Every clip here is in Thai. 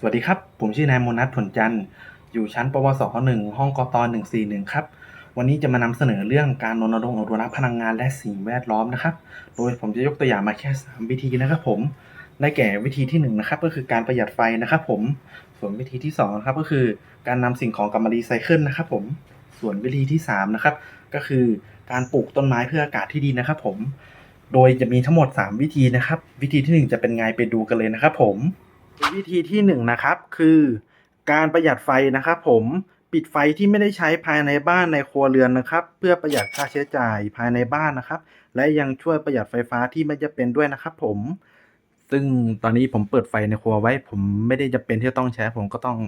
สวัสดีครับ ผมชื่อนายมนัทผลจันทร์อยู่ชั้นปวสหนึ่งห้องกตหนึ่งสี่หนึ่งครับ วันนี้จะมานำเสนอเรื่องการรณรงค์อนุรักษ์พลังงานและสิ่งแวดล้อมนะครับ โดยผมจะยกตัวอย่างมาแค่ 3 วิธีนะครับผม ได้แก่วิธีที่1นะครับก็คือการประหยัดไฟนะครับผม ส่วนวิธีที่2นะครับก็คือการนำสิ่งของกลับมารีไซเคิลนะครับผม ส่วนวิธีที่3นะครับก็คือการปลูกต้นไม้เพื่ออากาศที่ดีนะครับผม โดยจะมีทั้งหมด 3 วิธีนะครับ วิธีทีหนึ่1 จะเป็นไงไปดูกันเลยนะครับผม วิธีที่1นงนะครับคือการประหยัดไฟนะครับผมปิดไฟที่ไม่ได้ใช้ภายในบ้านในครัวเรือนนะครับ เพื่อประหยัดค่าใช้จ่ายภายในบ้านนะครับ และยังช่วยประหยัดไฟฟ้าที่ไม่จะเป็นด้วยนะครับ ผม ซึ่งตอนนี้ผมเปิดไฟในครัวไว้ ผมไม่ได้จะเป็นที่ต้องใช้ ผมก็ต้อง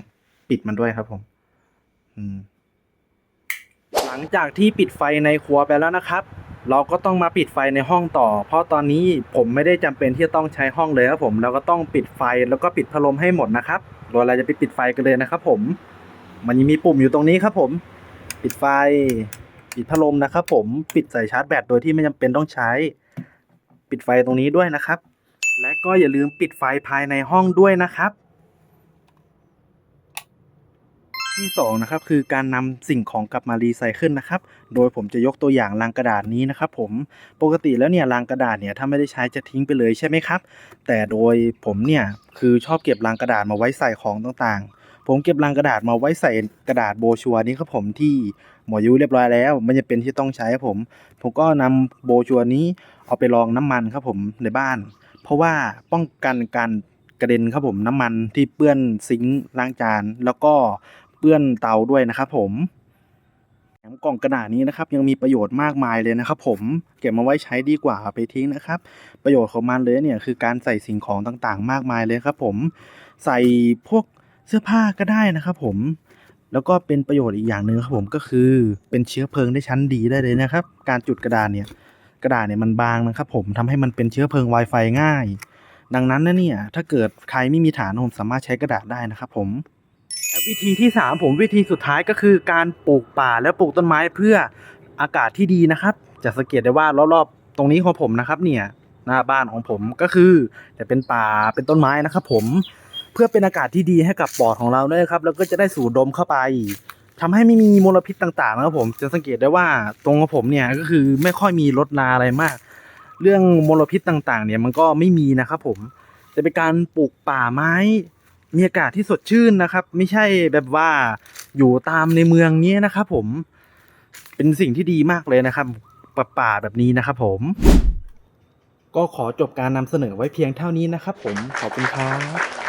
ปิดมันด้วยครับ ผมหลังจากที่ปิดไฟในครัวไปแล้วนะครับ เราก็ต้องมาปิดไฟในห้องต่อ เพราะตอนนี้ผมไม่ได้จำเป็นที่จะต้องใช้ห้องเลยครับผมเราก็ต้องปิดไฟแล้วก็ปิดพัดลมให้หมดนะครับเราจะไปปิดไฟกันเลยนะครับผม มันยังมีปุ่มอยู่ตรงนี้ครับผม ปิดไฟ ปิดพัดลมนะครับผมปิดใส่ชาร์จแบตโดยที่ไม่จำเป็นต้องใช้ ปิดไฟตรงนี้ด้วยนะครับ และก็อย่าลืมปิดไฟภายในห้องด้วยนะครับ ที่สองนะครับคือการนำสิ่งของกลับมารีไซเคิลนะครับโดยผมจะยกตัวอย่างลังกระดาษนี้นะครับผมปกติแล้วเนี่ยลังกระดาษเนี่ยถ้าไม่ได้ใช้จะทิ้งไปเลยใช่ไหมครับ แต่โดยผมเนี่ยคือชอบเก็บลังกระดาษมาไว้ใส่ของต่างๆ ผมเก็บลังกระดาษมาไว้ใส่กระดาษโบชัวนี้ครับผมที่หมอยุเรียบร้อยแล้วไม่จะเป็นที่ต้องใช้ครับผม ผมก็นำโบชัวนี้เอาไปรองน้ำมันครับผมในบ้าน เพราะว่าป้องกันการกระเด็นครับผมน้ำมันที่เปื้อนซิงค์ล้างจาน แล้วก็ เปื้อนเตาด้วยนะครับผมแถมกล่องกระดาษนี้นะครับ ยังมีประโยชน์มากมายเลยนะครับ ผมเก็บมาไว้ใช้ดีกว่าไปทิ้งนะครับ ประโยชน์ของมันเลยเนี่ยคือการใส่สิ่งของต่างๆ มากมายเลยครับ ผมใส่พวกเสื้อผ้าก็ได้นะครับ ผมแล้วก็เป็นประโยชน์อีกอย่างหนึ่งครับผมก็คือเป็นเชื้อเพลิงได้ชั้นดีได้เลยนะครับ การจุดกระดาษเนี่ยกระดาษเนี่ยมันบางนะครับ ผมทำให้มันเป็นเชื้อเพลิง Wi-Fi ง่าย ดังนั้นนะเนี่ยถ้าเกิดใครไม่มีฐานผมสามารถใช้กระดาษได้นะครับ ผม วิธีที่ 3 ผมวิธีสุดท้ายก็คือการปลูกป่าและปลูกต้นไม้เพื่ออากาศที่ดีนะครับ จะสังเกตได้ว่ารอบๆตรงนี้ของผมนะครับ เนี่ยหน้าบ้านของผมก็คือจะเป็นป่าเป็นต้นไม้นะครับ ผมเพื่อเป็นอากาศที่ดีให้กับปอดของเราด้วยครับแล้วก็จะได้สูดดมเข้าไปทำให้ไม่มีมลพิษต่างๆนะครับผมจะสังเกตได้ว่าตรงของผมเนี่ยก็คือไม่ค่อยมีรถนาอะไรมาก เรื่องมลพิษต่างๆ เนี่ยมันก็ไม่มีนะครับผมจะเป็นการปลูกป่าไม้ มีอากาศที่สดชื่นนะครับ ไม่ใช่แบบว่าอยู่ตามในเมืองนี้นะครับ ผมเป็นสิ่งที่ดีมากเลยนะครับป่าป่าแบบนี้นะครับ ผม ก็ขอจบการนำเสนอไว้เพียงเท่านี้นะครับ ผมขอบคุณครับ